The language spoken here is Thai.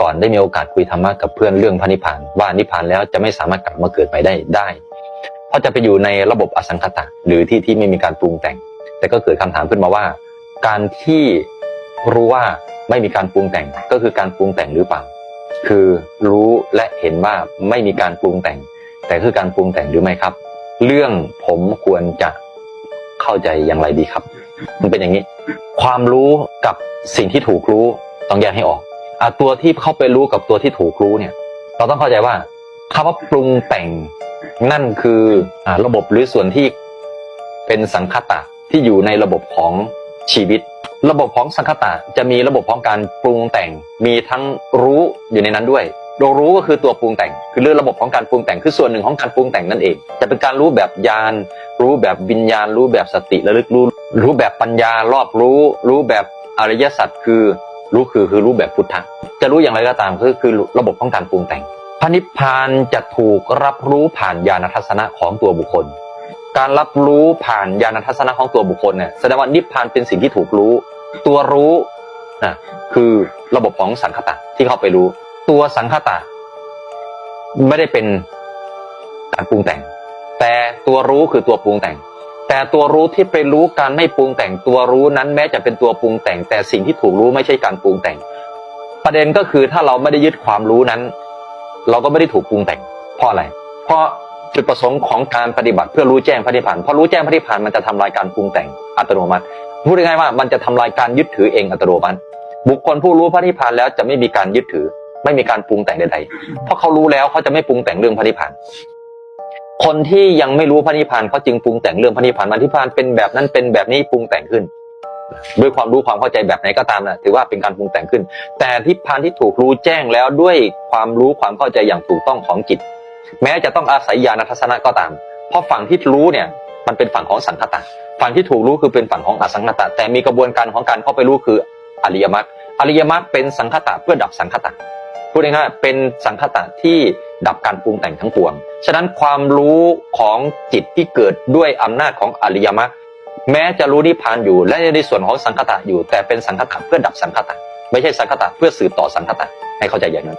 ก่อนได้มีโอกาสคุยธรรมะกับเพื่อนเรื่องพระนิพพาน ว่านิพพานแล้วจะไม่สามารถกลับมาเกิดใหม่ได้ได้ เพราะจะไปอยู่ในระบบอสังขตะหรือที่ที่ไม่มีการปรุงแต่ง แต่ก็เกิดคำถามขึ้นมาว่า การที่รู้ว่าไม่มีการปรุงแต่งก็คือการปรุงแต่งหรือเปล่า คือรู้และเห็นว่าไม่มีการปรุงแต่ง แต่คือการปรุงแต่งหรือไม่ครับ เรื่องผมควรจะเข้าใจอย่างไรดีครับ มันเป็นอย่างนี้ ความรู้กับสิ่งที่ถูกรู้ต้องแยกให้ออก ตัวที่เข้าไปรู้กับตัวที่ถูกรู้เนี่ย เราต้องเข้าใจว่าคำว่าปรุงแต่งนั่นคืออ่าระบบหรือส่วนที่เป็นสังคตะที่อยู่ในระบบของชีวิต ระบบของสังคตะจะมีระบบของการปรุงแต่ง มีทั้งรู้อยู่ในนั้นด้วยโดยรู้ก็คือตัวปรุงแต่ง คือเรื่องระบบของการปรุงแต่งคือส่วนหนึ่งของการปรุงแต่งนั่นเองจะเป็นการรู้แบบญาณรู้แบบวิญญาณ รู้แบบสติระลึกรู้ รู้แบบปัญญารอบรู้ รู้แบบอริยสัจคือ รู้คือคือรู้แบบพุทธะจะรู้อย่างไรก็ตามคือคือระบบของการปรุงแต่งพระนิพพานจะถูกรับรู้ผ่านญาณทัศนะของตัวบุคคล การรับรู้ผ่านญาณทัศนะของตัวบุคคลเนี่ยแสดงว่านิพพานเป็นสิ่งที่ถูกรู้ ตัวรู้นะคือระบบของสังคตะที่เข้าไปรู้ ตัวสังคตะ ไม่ได้เป็นการปรุงแต่ง แต่ตัวรู้คือตัวปรุงแต่ง แต่ตัวรู้ที่ไปรู้การไม่ปรุงแต่งตัวรู้นั้นแม้จะเป็นตัวปรุงแต่ง แต่สิ่งที่ถูกรู้ไม่ใช่การปรุงแต่ง ประเด็นก็คือถ้าเราไม่ได้ยึดความรู้นั้น เราก็ไม่ได้ถูกปรุงแต่งเพราะอะไร เพราะจุดประสงค์ของการปฏิบัติเพื่อรู้แจ้งพระนิพพานเพราะรู้แจ้งพระนิพพานมันจะทำลายการปรุงแต่งอัตโนมัติพูดง่ายๆว่ามันจะทำลายการยึดถือเองอัตโนมัติบุคคลผู้รู้พระนิพพานแล้วจะไม่มีการยึดถือ ไม่มีการปรุงแต่งใดๆเพราะเขารู้แล้วเขาจะไม่ปรุงแต่งเรื่องพระนิพพาน คนที่ยังไม่รู้พระนิพพานเขาจึงปรุงแต่งเรื่องพระนิพพานพระนิพพานเป็นแบบนั้นเป็นแบบนี้ปรุงแต่งขึ้น ด้วยความรู้ความเข้าใจแบบไหนก็ตามนะถือว่าเป็นการปรุงแต่งขึ้น แต่ทิพพานที่ถูกรู้แจ้งแล้วด้วยความรู้ความเข้าใจอย่างถูกต้องของจิต แม้จะต้องอาศัยญาณทัศนะก็ตาม เพราะฝั่งที่รู้เนี่ยมันเป็นฝั่งของสังคตะฝั่งที่ถูกรู้คือเป็นฝั่งของอสังคตะ แต่มีกระบวนการของการเข้าไปรู้คืออริยมรรคอริยมรรคเป็นสังคตะเพื่อดับสังคตะ พูดง่ายๆเป็นสังคตะที่ดับการปรุงแต่งทั้งปวง ฉะนั้นความรู้ของจิตที่เกิดด้วยอำนาจของอริยมรรคแม้จะรู้นิพพานอยู่ และในส่วนของสังคตะอยู่ แต่เป็นสังคตะเพื่อดับสังคตะไม่ใช่สังคตะเพื่อสืบต่อสังคตะให้เข้าใจอย่างนั้น